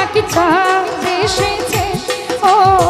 নাকি চাঁদ এসেছে? ও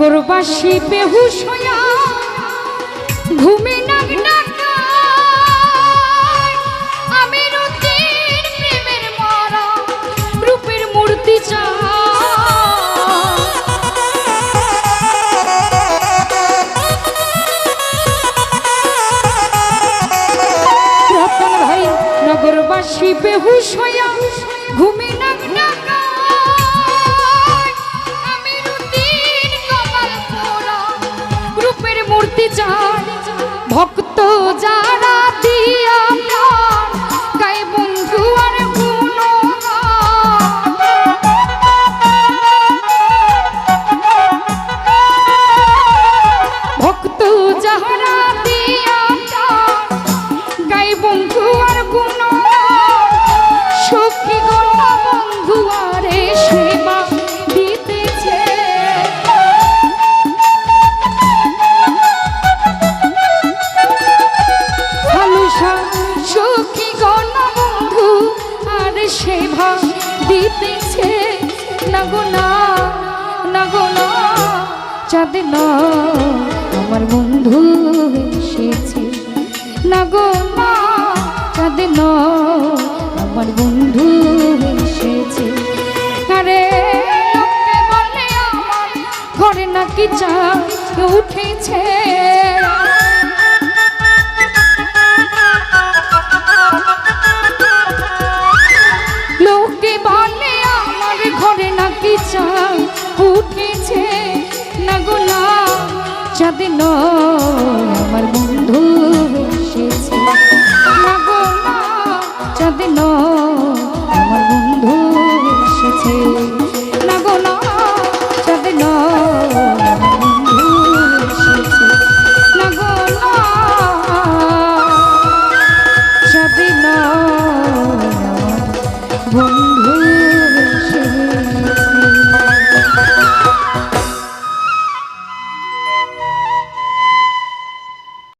নগরবাসী বেহুশ হইয়া ঘুমে নাগনা কি চাঁদ উঠেছে। লোকে বলে আমার ঘরে নাকি চাঁদ উঠেছে। না গোলা চাঁদ